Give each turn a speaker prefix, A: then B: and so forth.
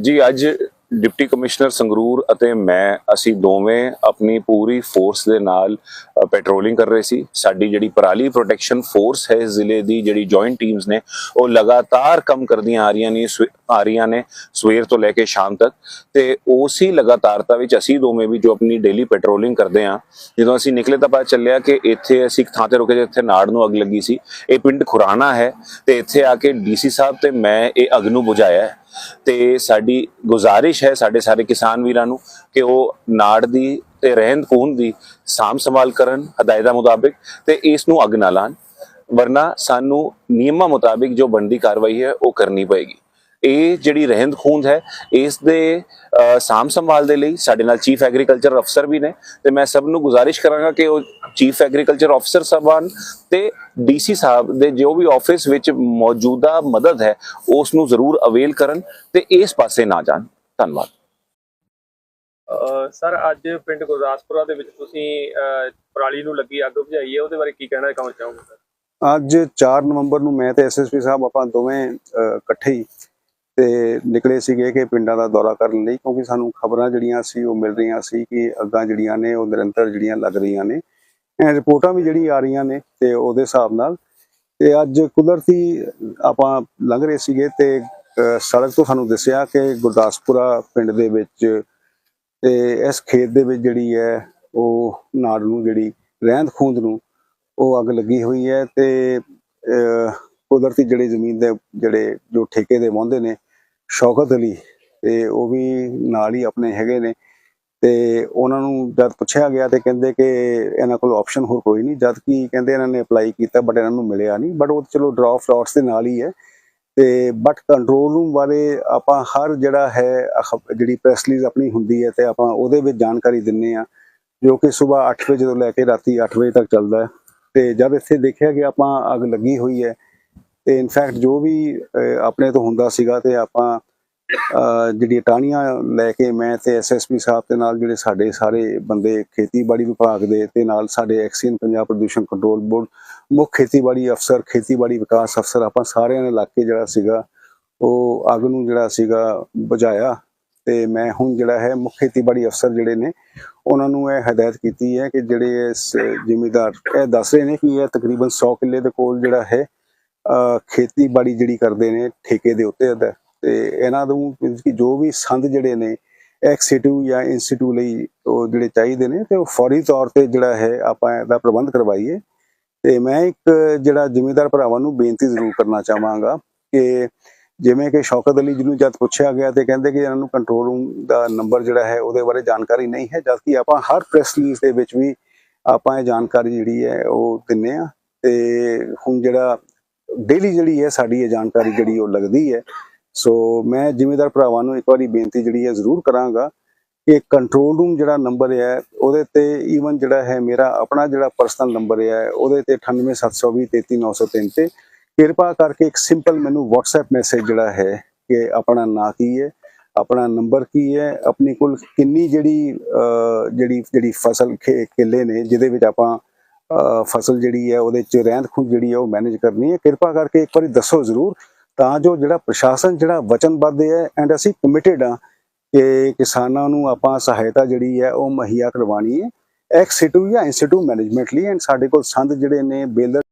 A: ਜੀ, ਅੱਜ deputy commissioner Sangrur ਅਤੇ ਮੈਂ, ਅਸੀਂ ਦੋਵੇਂ ਆਪਣੀ ਪੂਰੀ ਫੋਰਸ ਦੇ ਨਾਲ ਪੈਟਰੋਲਿੰਗ ਕਰ ਰਹੇ ਸੀ। ਸਾਡੀ ਜਿਹੜੀ ਪਰਾਲੀ ਪ੍ਰੋਟੈਕਸ਼ਨ ਫੋਰਸ ਹੈ ਜ਼ਿਲ੍ਹੇ ਦੀ, ਜਿਹੜੀ ਜੁਆਇੰਟ ਟੀਮਸ ਨੇ, ਉਹ ਲਗਾਤਾਰ ਕੰਮ ਕਰਦੀਆਂ ਆ ਰਹੀਆਂ ਨੇ। ਸਵੇ- ਆ ਰਹੀਆਂ ਨੇ ਸਵੇਰ ਤੋਂ ਲੈ ਕੇ ਸ਼ਾਮ ਤੱਕ। ਤੇ ਉਸੇ ਲਗਾਤਾਰਤਾ ਵਿੱਚ ਅਸੀਂ ਦੋਵੇਂ ਵੀ ਜੋ ਆਪਣੀ ਡੇਲੀ ਪੈਟਰੋਲਿੰਗ ਕਰਦੇ ਆ ਜਦੋਂ ਅਸੀਂ ਨਿਕਲੇ ਤਾਂ ਪਤਾ ਚੱਲਿਆ ਕਿ ਇੱਥੇ ਅਸੀਂ ਇੱਕ ਥਾਂ ਤੇ ਰੁਕੇ ਜਿੱਥੇ ਨਾੜ ਨੂੰ ਅੱਗ ਲੱਗੀ ਸੀ। ਇਹ ਪਿੰਡ ਖੁਰਾਣਾ ਹੈ ਤੇ ਇੱਥੇ ਆ ਕੇ ਡੀਸੀ ਸਾਹਿਬ ਤੇ ਮੈਂ ਇਹ ਅੱਗ ਨੂੰ ਬੁਝਾਇਆ ਹੈ। ਤੇ ਸਾਡੀ ਗੁਜ਼ਾਰਿਸ਼ ਹੈ ਸਾਡੇ ਸਾਰੇ ਕਿਸਾਨ ਵੀਰਾਂ ਨੂੰ ਕਿ ਉਹ ਨਾੜ ਦੀ ਤੇ ਰਹਿੰਦ ਖੂੰਹਦ ਦੀ ਸਾਂਭ ਸੰਭਾਲ ਕਰਨ, ਹਦਾਇਤਾਂ ਮੁਤਾਬਿਕ ਤੇ ਇਸ ਨੂੰ ਅੱਗ ਨਾ ਲਾਣ। ਵਰਨਾ ਸਾਨੂੰ ਨਿਯਮਾਂ ਮੁਤਾਬਿਕ ਜੋ ਬਣਦੀ ਕਾਰਵਾਈ ਹੈ ਉਹ ਕਰਨੀ ਪਏਗੀ। ਇਹ ਜਿਹੜੀ ਰਹਿੰਦ ਖੂੰਦ ਹੈ ਇਸ ਦੇ ਸਾਂਭ ਸੰਭਾਲ ਦੇ ਲਈ ਸਾਡੇ ਨਾਲ ਚੀਫ ਐਗਰੀਕਲਚਰ ਅਫਸਰ ਵੀ ਨੇ ਤੇ ਮੈਂ ਸਭ ਨੂੰ ਗੁਜ਼ਾਰਿਸ਼ ਕਰਾਂਗਾ ਕਿ ਉਹ ਚੀਫ ਐਗਰੀਕਲਚਰ ਅਫਸਰ ਸਾਹਿਬਾਨ ਤੇ ਡੀਸੀ ਸਾਹਿਬ ਦੇ ਜੋ ਵੀ ਆਫਿਸ ਵਿੱਚ ਮੌਜੂਦਾ ਮਦਦ ਹੈ ਉਸ ਨੂੰ ਜ਼ਰੂਰ ਅਵੇਲ ਕਰਨ ਤੇ ਇਸ ਪਾਸੇ ਨਾ ਜਾਣ। ਧੰਨਵਾਦ।
B: ਸਰ ਅੱਜ ਪਿੰਡ ਗੁਰਦਾਸਪੁਰਾ ਦੇ ਵਿੱਚ ਤੁਸੀਂ ਪਰਾਲੀ ਨੂੰ ਲੱਗੀ ਅੱਗ ਬੁਝਾਈ ਹੈ ਉਹਦੇ ਬਾਰੇ ਕੀ ਕਹਿਣਾ ਚਾਹੋ ਚਾਹੋਗੇ ਸਰ?
C: ਅੱਜ 4 ਨਵੰਬਰ ਨੂੰ ਮੈਂ ਤੇ ਐਸਐਸਪੀ ਸਾਹਿਬ ਆਪਾਂ ਦੋਵੇਂ ਇਕੱਠੇ ਹੀ ਤੇ ਨਿਕਲੇ ਸੀਗੇ ਕਿ ਪਿੰਡਾਂ ਦਾ ਦੌਰਾ ਕਰਨ ਲਈ, ਕਿਉਂਕਿ ਸਾਨੂੰ ਖਬਰਾਂ ਜਿਹੜੀਆਂ ਸੀ ਉਹ ਮਿਲ ਰਹੀਆਂ ਸੀ ਕਿ ਅੱਗਾਂ ਜਿਹੜੀਆਂ ਨੇ, ਉਹ ਨਿਰੰਤਰ ਜਿਹੜੀਆਂ ਲੱਗ ਰਹੀਆਂ ਨੇ। ਰਿਪੋਰਟਾਂ ਵੀ ਜਿਹੜੀ ਆ ਰਹੀਆਂ ਨੇ ਤੇ ਉਹਦੇ ਹਿਸਾਬ ਨਾਲ ਤੇ ਅੱਜ ਕੁਦਰਤੀ ਆਪਾਂ ਲੰਘ ਰਹੇ ਸੀਗੇ ਤੇ ਸੜਕ ਤੋਂ ਸਾਨੂੰ ਦੱਸਿਆ ਕਿ ਗੁਰਦਾਸਪੁਰਾ ਪਿੰਡ ਦੇ ਵਿੱਚ ਤੇ ਇਸ ਖੇਤ ਦੇ ਵਿੱਚ ਜਿਹੜੀ ਹੈ, ਉਹ ਨਾੜ ਨੂੰ ਜਿਹੜੀ ਰਹਿੰਦ ਖੂੰਦ ਨੂੰ ਉਹ ਅੱਗ ਲੱਗੀ ਹੋਈ ਹੈ ਤੇ ਕੁਦਰਤੀ ਜਿਹੜੇ ਜ਼ਮੀਨ ਦੇ ਜਿਹੜੇ ਜੋ ਠੇਕੇ ਦੇ ਵਾਹੁੰਦੇ ਨੇ ਸ਼ੌਕਤ ਅਲੀ ਤੇ ਉਹ ਵੀ ਨਾਲ ਹੀ ਆਪਣੇ ਹੈਗੇ ਨੇ ਤੇ ਉਹਨਾਂ ਨੂੰ ਜਦ ਪੁੱਛਿਆ ਗਿਆ ਤੇ ਕਹਿੰਦੇ ਕਿ ਇਹਨਾਂ ਕੋਲ ਆਪਸ਼ਨ ਹੋਰ ਕੋਈ ਨਹੀਂ, ਜਦ ਕਿ ਕਹਿੰਦੇ ਇਹਨਾਂ ਨੇ ਅਪਲਾਈ ਕੀਤਾ ਬਟ ਇਹਨਾਂ ਨੂੰ ਮਿਲਿਆ ਨਹੀਂ ਬਟ ਉਹ ਤਾਂ ਚਲੋ ਡਰਾਫਟ ਫਲਾਟਸ ਦੇ ਨਾਲ ਹੀ ਹੈ ਤੇ ਬਟ ਕੰਟਰੋਲ ਰੂਮ ਬਾਰੇ ਆਪਾਂ ਹਰ ਜਿਹੜਾ ਹੈ ਜਿਹੜੀ ਪ੍ਰੈਸ ਰਿਲੀਜ਼ ਆਪਣੀ ਹੁੰਦੀ ਹੈ ਤੇ ਆਪਾਂ ਉਹਦੇ ਵਿੱਚ ਜਾਣਕਾਰੀ ਦਿੰਨੇ ਆ ਜੋ ਕਿ ਸਵੇਰ 8 ਵਜੇ ਤੋਂ ਲੈ ਕੇ ਰਾਤੀ 8 ਵਜੇ ਤੱਕ ਚੱਲਦਾ ਹੈ ਤੇ ਜਦ ਇੱਥੇ ਦੇਖਿਆ ਕਿ ਆਪਾਂ ਅੱਗ ਲੱਗੀ ਹੋਈ ਹੈ ਤੇ ਇਨਫੈਕਟ ਜੋ ਵੀ ਆਪਣੇ ਤੋਂ ਹੁੰਦਾ ਸੀਗਾ ਤੇ ਆਪਾਂ ਅਹ, ਜਿਹੜੀ ਟਾਹਣੀਆਂ ਲੈ ਕੇ ਮੈਂ ਤੇ ਐਸਐਸਪੀ ਸਾਹਿਬ ਦੇ ਨਾਲ ਜਿਹੜੇ ਸਾਡੇ ਸਾਰੇ ਬੰਦੇ ਖੇਤੀਬਾੜੀ ਵਿਭਾਗ ਦੇ ਤੇ ਨਾਲ ਸਾਡੇ ਐਕਸੀਅਨ ਪੰਜਾਬ ਪ੍ਰਦੂਸ਼ਣ ਕੰਟਰੋਲ ਬੋਰਡ ਮੁੱਖ ਖੇਤੀਬਾੜੀ ਅਫਸਰ ਖੇਤੀਬਾੜੀ ਵਿਕਾਸ ਅਫਸਰ ਆਪਾਂ ਸਾਰਿਆਂ ਨੇ ਲੱਗ ਕੇ ਜਿਹੜਾ ਸੀਗਾ ਉਹ ਅੱਗ ਨੂੰ ਜਿਹੜਾ ਸੀਗਾ ਬੁਝਾਇਆ ਤੇ ਮੈਂ ਹੁਣ ਜਿਹੜਾ ਹੈ ਮੁੱਖ ਖੇਤੀਬਾੜੀ ਅਫਸਰ ਜਿਹੜੇ ਨੇ ਉਹਨਾਂ ਨੂੰ ਇਹ ਹਦਾਇਤ ਕੀਤੀ ਹੈ ਕਿ ਜਿਹੜੇ ਇਸ ਜ਼ਿਮੀਦਾਰ ਇਹ ਦੱਸ ਰਹੇ ਨੇ ਕਿ ਇਹ ਤਕਰੀਬਨ 100 ਕਿੱਲੇ ਦੇ ਕੋਲ ਜਿਹੜਾ ਹੈ ਖੇਤੀਬਾੜੀ ਜਿਹੜੀ ਕਰਦੇ ਨੇ ਠੇਕੇ ਦੇ ਉੱਤੇ ਹੈ ਤੇ ਇਹਨਾਂ ਨੂੰ ਜੋ ਵੀ ਸੰਦ ਜਿਹੜੇ ਨੇ ਐਕਸੀਟਿਵ ਜਾਂ ਇੰਸਟੀਟਿਊਟ ਲਈ ਉਹ ਜਿਹੜੇ ਚਾਹੀਦੇ ਨੇ, ਤੇ ਉਹ ਫੌਰੀ ਤੌਰ ਤੇ ਜਿਹੜਾ ਹੈ ਆਪਾਂ ਇਹਦਾ ਪ੍ਰਬੰਧ ਕਰਵਾਈਏ। ਤੇ ਮੈਂ ਇੱਕ ਜਿਹੜਾ ਜ਼ਿਮੀਦਾਰ ਭਰਾਵਾਂ ਨੂੰ ਬੇਨਤੀ ਜ਼ਰੂਰ ਕਰਨਾ ਚਾਹਾਂਗਾ ਕਿ ਜਿਵੇਂ ਕਿ ਸ਼ੌਕਤ ਅਲੀ ਜੀ ਨੂੰ ਜਦ ਪੁੱਛਿਆ ਗਿਆ ਤੇ ਕਹਿੰਦੇ ਕਿ ਇਹਨਾਂ ਨੂੰ ਕੰਟਰੋਲ ਰੂਮ ਦਾ ਨੰਬਰ ਜਿਹੜਾ ਹੈ ਉਹਦੇ ਬਾਰੇ ਜਾਣਕਾਰੀ ਨਹੀਂ ਹੈ, ਜਦਕਿ ਆਪਾਂ ਹਰ ਪ੍ਰੈਸ ਰਿਲੀਜ਼ ਦੇ ਵਿੱਚ ਵੀ ਆਪਾਂ ਇਹ ਜਾਣਕਾਰੀ ਜਿਹੜੀ ਹੈ ਉਹ ਦਿੰਨੇ ਆ। ਤੇ ਹੁਣ ਜਿਹੜਾ ਡੇਲੀ ਜਿਹੜੀ ਹੈ ਸਾਡੀ ਇਹ ਜਾਣਕਾਰੀ ਜਿਹੜੀ ਉਹ ਲੱਗਦੀ ਹੈ। ਸੋ ਮੈਂ ਜ਼ਿਮੀਦਾਰ ਭਰਾਵਾਂ ਨੂੰ ਇੱਕ ਵਾਰੀ ਬੇਨਤੀ ਜਿਹੜੀ ਹੈ ਜ਼ਰੂਰ ਕਰਾਂਗਾ ਕਿ ਕੰਟਰੋਲ ਰੂਮ ਜਿਹੜਾ ਨੰਬਰ ਹੈ, ਉਹਦੇ ਤੇ ਈਵਨ ਜਿਹੜਾ ਹੈ ਮੇਰਾ ਆਪਣਾ ਜਿਹੜਾ ਪਰਸਨਲ ਨੰਬਰ ਹੈ, ਉਹਦੇ ਤੇ 9872233903 ਤੇ ਕਿਰਪਾ ਕਰਕੇ ਇੱਕ ਸਿੰਪਲ ਮੈਨੂੰ WhatsApp ਮੈਸੇਜ ਜਿਹੜਾ ਹੈ ਕਿ ਆਪਣਾ ਨਾਂ ਕੀ ਹੈ, ਆਪਣਾ ਨੰਬਰ ਕੀ ਹੈ, ਆਪਣੀ ਕੋਲ ਕਿੰਨੀ ਜਿਹੜੀ ਜਿਹੜੀ ਜਿਹੜੀ ਫਸਲ ਖੇ- ਕਿੱਲੇ ਨੇ, ਜਿਹਦੇ ਵਿੱਚ ਆਪਾਂ ਫਸਲ ਜਿਹੜੀ ਹੈ, ਉਹਦੇ ਚ ਰਹਿੰਦ ਖੂੰਦ ਜਿਹੜੀ ਹੈ, ਉਹ ਮੈਨੇਜ ਕਰਨੀ ਹੈ। ਕਿਰਪਾ ਕਰਕੇ ਇੱਕ ਵਾਰੀ ਦੱਸੋ ਜ਼ਰੂਰ, ਤਾਂ ਜੋ ਜਿਹੜਾ ਪ੍ਰਸ਼ਾਸਨ ਜਿਹੜਾ ਵਚਨਬੱਧ ਹੈ ਐਂਡ ਅਸੀਂ ਕਮਿਟਿਡ ਆ ਕਿ ਕਿਸਾਨਾਂ ਨੂੰ ਆਪਾਂ ਸਹਾਇਤਾ ਜਿਹੜੀ ਹੈ, ਉਹ ਮੁਹੱਈਆ ਕਰਵਾਉਣੀ ਹੈ ਐਕਸੀਟੂ ਜਾਂ ਇੰਸਟੀਟਿਊਟ ਮੈਨੇਜਮੈਂਟ ਲਈ। ਐਂਡ ਸਾਡੇ ਕੋਲ ਸੰਦ ਜਿਹੜੇ ਨੇ, ਬੇਲਰ